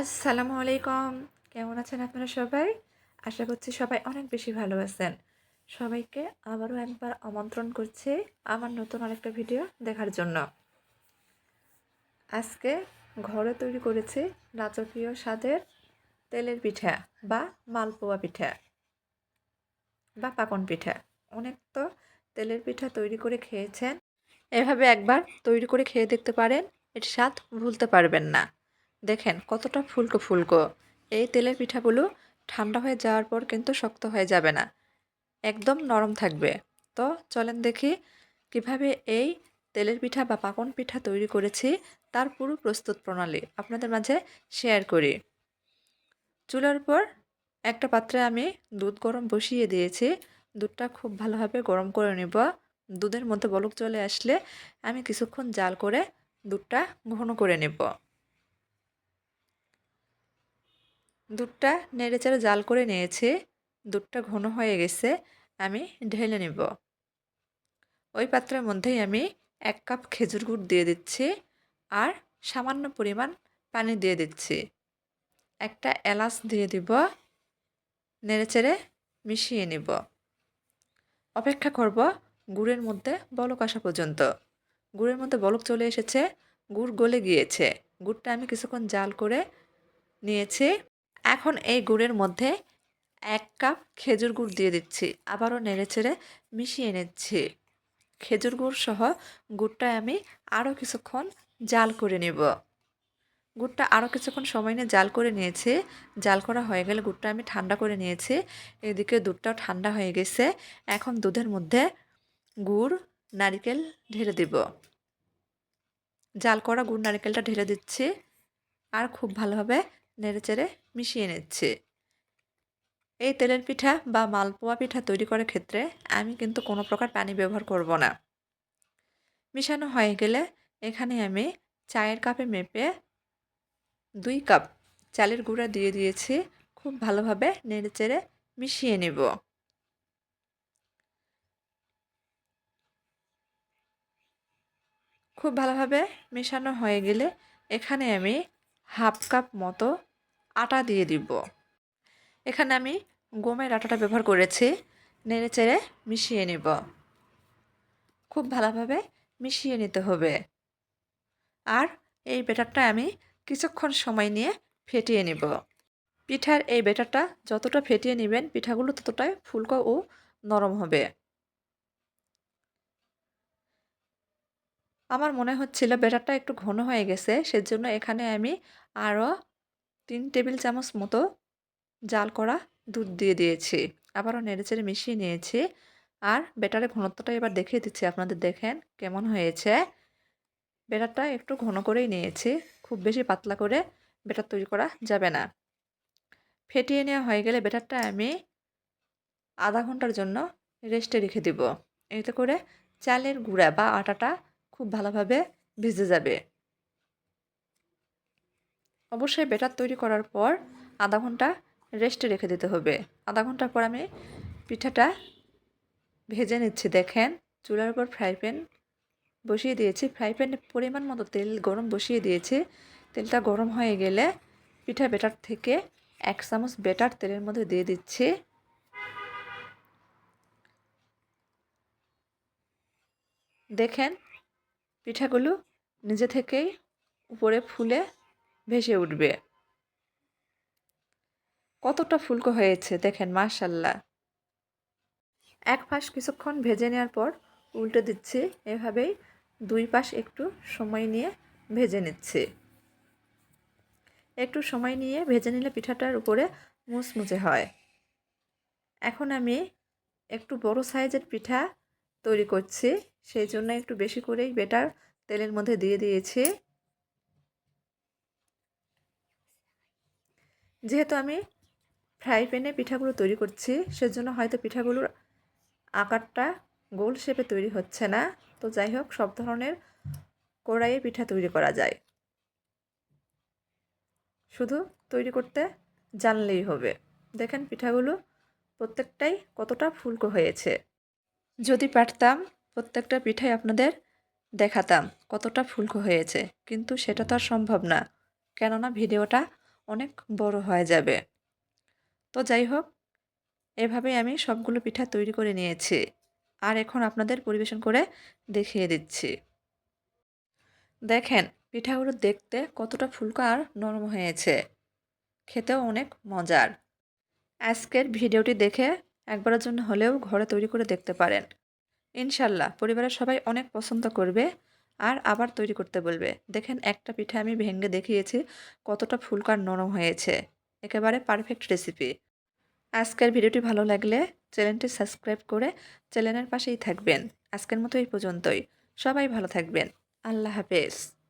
আসসালামু আলাইকুম। কেমন আছেন আপনারা সবাই? আশা করছি সবাই অনেক বেশি ভালো আছেন। সবাইকে আবারও একবার আমন্ত্রণ করছি আমার নতুন আরেকটা ভিডিও দেখার জন্য। আজকে ঘরে তৈরি করেছি রাজকীয় স্বাদের তেলের পিঠা বা মালপোয়া পিঠা বা পাকন পিঠা। অনেক তো তেলের পিঠা তৈরি করে খেয়েছেন। এভাবে একবার তৈরি করে খেয়ে দেখতে পারেন, এর স্বাদ ভুলতে পারবেন না। দেখেন কতটা ফুলকো ফুলকো। এই তেলের পিঠাগুলো ঠান্ডা হয়ে যাওয়ার পর কিন্তু শক্ত হয়ে যাবে না। একদম নরম থাকবে। তো চলেন দেখি কীভাবে এই তেলের পিঠা বা পাকন পিঠা তৈরি করেছি তার পুরো প্রস্তুত প্রণালী আপনাদের মাঝে শেয়ার করি। চুলার পর একটা পাত্রে আমি দুধ গরম বসিয়ে দিয়েছি। দুধটা খুব ভালোভাবে গরম করে নেব। দুধের মধ্যে বলক চলে আসলে আমি কিছুক্ষণ জাল করে দুধটা ঘন করে নেব। দুধটা নেড়েচেড়ে জাল করে নিয়েছি। দুধটা ঘন হয়ে গেছে, আমি ঢেলে নেব। ওই পাত্রের মধ্যেই আমি এক কাপ খেজুর গুড় দিয়ে দিচ্ছি আর সামান্য পরিমাণ পানি দিয়ে দিচ্ছি। একটা এলাচ দিয়ে দিব নেড়েচেড়ে মিশিয়ে নিব। অপেক্ষা করব গুড়ের মধ্যে বলক আসা পর্যন্ত। গুড়ের মধ্যে বলক চলে এসেছে, গুড় গলে গিয়েছে। গুড়টা আমি কিছুক্ষণ জাল করে নিয়েছি। এখন এই গুড়ের মধ্যে এক কাপ খেজুর গুড় দিয়ে দিচ্ছি। আবারও নেড়েচেড়ে মিশিয়ে নিচ্ছি। খেজুর গুড় সহ গুড়টা আমি আরও কিছুক্ষণ জাল করে নেব। গুড়টা আরও কিছুক্ষণ সময় নিয়ে জাল করে নিয়েছি। জাল করা হয়ে গেলে গুড়টা আমি ঠান্ডা করে নিয়েছি। এদিকে দুধটাও ঠান্ডা হয়ে গেছে। এখন দুধের মধ্যে গুড়, নারিকেল ঢেলে দিব। জাল করা গুড়, নারিকেলটা ঢেলে দিচ্ছি। আর খুব ভালোভাবে নেড়েচেড়ে মিশিয়ে নিচ্ছি। এই তেলের পিঠা বা মালপোয়া পিঠা তৈরি করার ক্ষেত্রে আমি কিন্তু কোনো প্রকার পানি ব্যবহার করব না। মিশানো হয়ে গেলে এখানে আমি চায়ের কাপে মেপে দুই কাপ চালের গুঁড়া দিয়ে দিয়েছি। খুব ভালোভাবে নেড়েচেড়ে মিশিয়ে নেব। খুব ভালোভাবে মেশানো হয়ে গেলে এখানে আমি হাফ কাপ মতো আটা দিয়ে দিব। এখানে আমি গমের আটাটা ব্যবহার করেছি, নেড়ে চেড়ে মিশিয়ে নিব। খুব ভালোভাবে মিশিয়ে নিতে হবে। আর এই ব্যাটারটা আমি কিছুক্ষণ সময় নিয়ে ফেটিয়ে নিব। পিঠার এই ব্যাটারটা যতটা ফেটিয়ে নেবেন, পিঠাগুলো ততটাই ফুলকো ও নরম হবে। আমার মনে হচ্ছিল ব্যাটারটা একটু ঘন হয়ে গেছে, সেজন্য এখানে আমি আরও তিন টেবিল চামচ মতো জাল করা দুধ দিয়ে দিয়েছি। আবারও নেড়েচেড়ে মিশিয়ে নিয়েছি। আর ব্যাটারের ঘনত্বটা এবার দেখিয়ে দিচ্ছি। আপনাদের দেখেন কেমন হয়েছে। ব্যাটারটা একটু ঘন করেই নিয়েছি। খুব বেশি পাতলা করে ব্যাটার তৈরি করা যাবে না। ফেটিয়ে নেওয়া হয়ে গেলে ব্যাটারটা আমি আধা ঘণ্টার জন্য রেস্টে রেখে দিব। এতে করে চালের গুঁড়া বা আটাটা খুব ভালোভাবে ভিজে যাবে। অবশ্যই ব্যাটার তৈরি করার পর আধা ঘণ্টা রেস্টে রেখে দিতে হবে। আধা ঘণ্টার পর আমি পিঠাটা ভেজে নিচ্ছি, দেখেন। চুলার উপর ফ্রাই প্যান বসিয়ে দিয়েছি। ফ্রাই প্যানে পরিমাণ মতো তেল গরম বসিয়ে দিয়েছি। তেলটা গরম হয়ে গেলে পিঠা বেটার থেকে এক চামচ বেটার তেলের মধ্যে দিয়ে দিচ্ছি। দেখেন, পিঠাগুলো নিজে থেকেই উপরে ফুলে ভেসে উঠবে। কতটা ফুলকো হয়েছে, দেখেন, মাশাল্লাহ। এক পাশ কিছুক্ষণ ভেজে নেওয়ার পর উল্টে দিচ্ছি, এভাবেই দুই পাশ একটু সময় নিয়ে ভেজে নিচ্ছি। একটু সময় নিয়ে ভেজে নিলে পিঠাটার উপরে মুচমুচে হয়। এখন আমি একটু বড় সাইজের পিঠা তৈরি করছি, সেই জন্য একটু বেশি করেই বেটার তেলের মধ্যে দিয়ে দিয়েছি। যেহেতু আমি ফ্রাই প্যানে পিঠাগুলো তৈরি করছি, সেজন্য হয়তো পিঠাগুলোর আকারটা গোল শেপে তৈরি হচ্ছে না। তো যাই হোক, সব ধরনের কড়াইয়ে পিঠা তৈরি করা যায়। শুধু তৈরি করতে জানলেই হবে। দেখেন পিঠাগুলো প্রত্যেকটাই কতটা ফুলকো হয়েছে। যদি পারতাম, প্রত্যেকটা পিঠাই আপনাদের দেখাতাম কতটা ফুলকো হয়েছে, কিন্তু সেটা তো আর সম্ভব না। কেননা ভিডিওটা অনেক বড় হয়ে যাবে। তো যাই হোক, এভাবেই আমি সবগুলো পিঠা তৈরি করে নিয়েছি। আর এখন আপনাদের পরিবেশন করে দেখিয়ে দিচ্ছি। দেখেন, পিঠাগুলো দেখতে কতটা ফুলকা আর নরম হয়েছে। খেতেও অনেক মজার। আজকের ভিডিওটি দেখে একবারের জন্য হলেও ঘরে তৈরি করে দেখতে পারেন। ইনশাল্লাহ, পরিবারের সবাই অনেক পছন্দ করবে। আর আবার তৈরি করতে বলবে। দেখেন, একটা পিঠে আমি ভেঙে দেখিয়েছি, কতটা ফুলকার নরম হয়েছে। একেবারে পারফেক্ট রেসিপি আজকের ভিডিওটি ভালো লাগলে চ্যানেলটি সাবস্ক্রাইব করে চ্যানেলের পাশেই থাকবেন। আজকের মতো এই পর্যন্তই। সবাই ভালো থাকবেন। আল্লাহ হাফেজ।